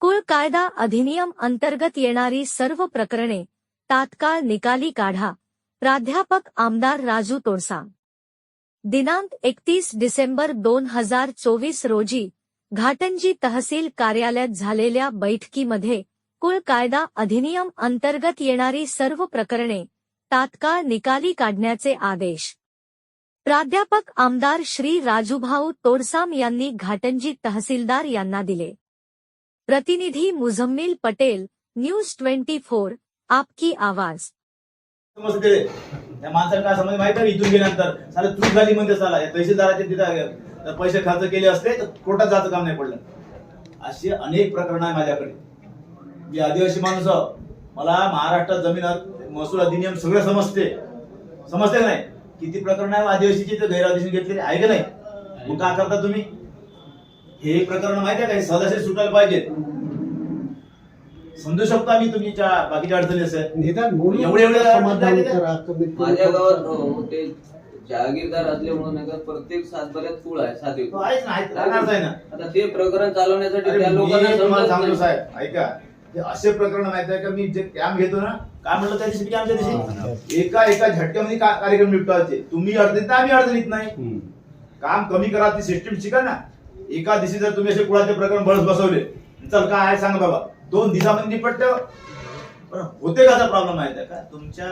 कुळ कायदा अधिनियम अंतर्गत येणारी सर्व प्रकरणे तात्काळ निकाली काढा. प्राध्यापक आमदार राजू तोडसा. दिनांक एकतीस डिसेंबर दोन हजार चोवीस रोजी घाटंजी तहसील कार्यालयात झालेल्या बैठकीमध्ये कुळ कायदा अधिनियम अंतर्गत येणारी सर्व प्रकरणे तात्काळ निकाली काढण्याचे आदेश. प्राध्यापक आमदार श्री राजूभाऊ तोडसाम यांनी घाटंजी तहसीलदार यांना दिले. प्रतिनिधी Muzammil Patel news twenty four आपकी आवाज. समजते त्या माणसाला काय समज माहिती आहे इथून गेल्यानंतर? साला चूक झाली म्हणते साला. या तहसीलदाराचे तिथे पैसे खर्च केले असते तर कोर्टात जायचं काम नाही पडलं. असे अनेक प्रकरण आहे माझ्याकडे. मी आदिवासी माणूस मला महाराष्ट्रात जमीन महसूल अधिनियम सगळं समजते. समजते नाही? किती प्रकरण आहे आदिवासीची तर गैरआदिवासी घेतलेली आहे का नाही? मग का करता तुम्ही? हे प्रकरण माहिती आहे का? सदाशे सुटायला पाहिजे समजू शकतो आम्ही तुमच्या बाकीच्या अडचणी असेल निदान बोलून एवढे- एवढे समाधान अडचणी करा कमीत कमी माझ्या गावात तुमचं- हो, ते जहागीरदार असल्यामुळे नाही का प्रत्येक सातबाऱ्यात कुळ आहे सात तो आहेच ना, आहेच, राहणारच आहे ना. आता ते प्रकरण चालवण्यासाठी अरे त्या लोकांना मी तुम्हाला समजत सांगतो नाही. साहेब ऐका. असे प्रकरण माहिती आहे का? मी जे कॅम्प घेतो ना काय म्हटलं त्या दिवशी? कॅम्पच्या दिवशी? एका एका झटक्यामध्ये का- कार्यक्रम निपटायचे. तुम्ही अडचणीत नाही, आम्ही अडचणीत नाही. काम कमी करा ती सिस्टीम शिका ना. एका दिवशी जर तुम्ही असे कुळाचे प्रकरण बळच बसवले चल काय आहे बाबा. दोन दिवसामध्ये निपटत. होते का प्रॉब्लेम आहे? का तुमच्या